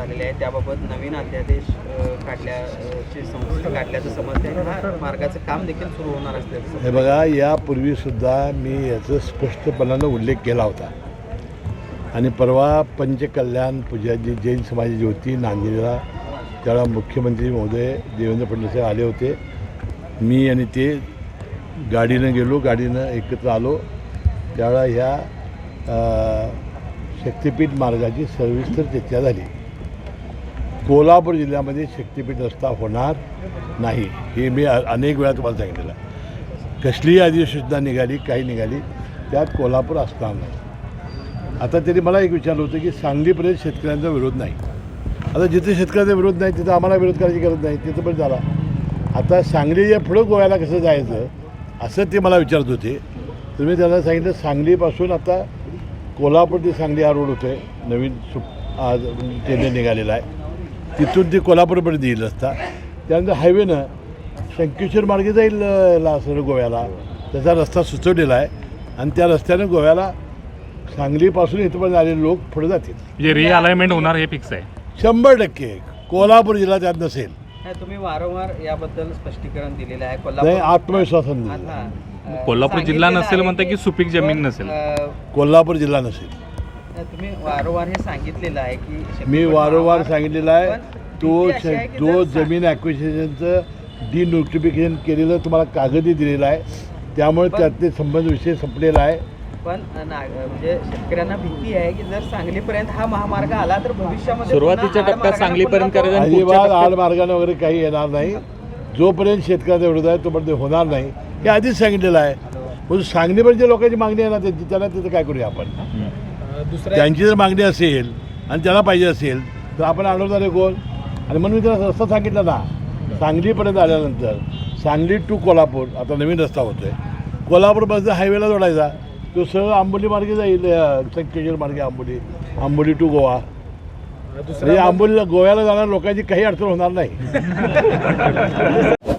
झालेले आहे त्याबाबत नवीन अध्यादेश काढल्याची समज काढल्याचं समजते मार्गाचं काम देखील सुरू होणार असल्याचं. हे बघा यापूर्वीसुद्धा मी याचा स्पष्टपणानं उल्लेख केला होता. आणि परवा पंचकल्याण पूजा जी जैन समाजाची होती नांदेडला. त्यावेळा मुख्यमंत्री महोदय देवेंद्र फडणवीस आले होते. मी आणि ते गाडीनं गेलो गाडीनं एकत्र आलो. त्यावेळा ह्या शक्तिपीठ मार्गाची सविस्तर चर्चा झाली. कोल्हापूर जिल्ह्यामध्ये शक्तिपीठ रस्ता होणार नाही हे मी अनेक वेळा तुम्हाला सांगितलेलं आहे. कसलीही अधिसूचना निघाली काही निघाली त्यात कोल्हापूर असणार नाही. आता तरी मला एक विचारलं होतं की सांगलीपर्यंत शेतकऱ्यांचा विरोध नाही. आता जिथे शेतकऱ्यांचा विरोध नाही तिथं आम्हाला विरोध करायची गरज नाही तिथं पण झाला. आता सांगलीच्या पुढं गोव्याला कसं जायचं असं ते मला विचारत होते. तर मी त्यांना सांगितलं सांगलीपासून आता कोल्हापूर ते सांगली हा रोड होतो आहे नवीन सुप आज म्हणजे ट्रेन निघालेला आहे. तिथून ते कोल्हापूरपर्यंत येईल रस्ता. त्यानंतर हायवेनं शंकेश्वर मार्गे जाईल ला सर गोव्याला. त्याचा रस्ता सुचवलेला आहे. आणि त्या रस्त्यानं गोव्याला सांगलीपासून इथपर्यंत आलेले लोक पुढे जातील. म्हणजे रिअलाइनमेंट होणार हे फिक्स आहे. शंभर टक्के. कोल्हापूर जिल्हा त्यात नसेल. नाही, तुम्ही वारंवार याबद्दल स्पष्टीकरण दिलेलं आहे. नाही आत्मविश्वासानं कोल्हापूर जिल्हा सांगितलेलं नसेल आहे म्हणता की सुपीक जमीन पण, नसेल. अ, कोल्हापूर जिल्हा नसेल. तुम्ही वारंवार हे सांगितलेलं आहे की मी वारंवार सांगितलेलं आहे. तो सा- जमीन ॲक्विजिशनचं डी नोटिफिकेशन केलेलं तुम्हाला कागदही दिलेला आहे. त्यामुळे त्यातले संबंध विषय संपलेला आहे. पण म्हणजे शेतकऱ्यांना भीती आहे की जर सांगलीपर्यंत हा महामार्ग आला तर भविष्यामध्ये सुरुवातीच्या टप्प्यात सांगलीपर्यंत करायचं. अजिबात टप्प्यात- आडमार्गाने वगैरे काही येणार नाही. जोपर्यंत शेतकऱ्याचा विरोध आहे तोपर्यंत होणार नाही. हे आधीच सांगितलेलं आहे. पण सांगलीपर्यंत जे लोकांची मागणी आहे ना त्यांची त्याला तिथं काय करूया आपण? त्यांची जर मागणी असेल आणि त्याला पाहिजे असेल तर आपण अडवणार आहे कोण? आणि म्हणून मी त्याला रस्ता सांगितलं ना. सांगलीपर्यंत आल्यानंतर सांगली टू कोल्हापूर आता नवीन रस्ता होतो आहे कोल्हापूरपासून हायवेला जोडायचा तो सरळ आंबोली मार्गे जाईल संकेश्वर मार्गे आंबोली आंबोली टू गोवा. म्हणजे आंबोलीला गोव्याला जाणाऱ्या लोकांची काही अडचण होणार नाही.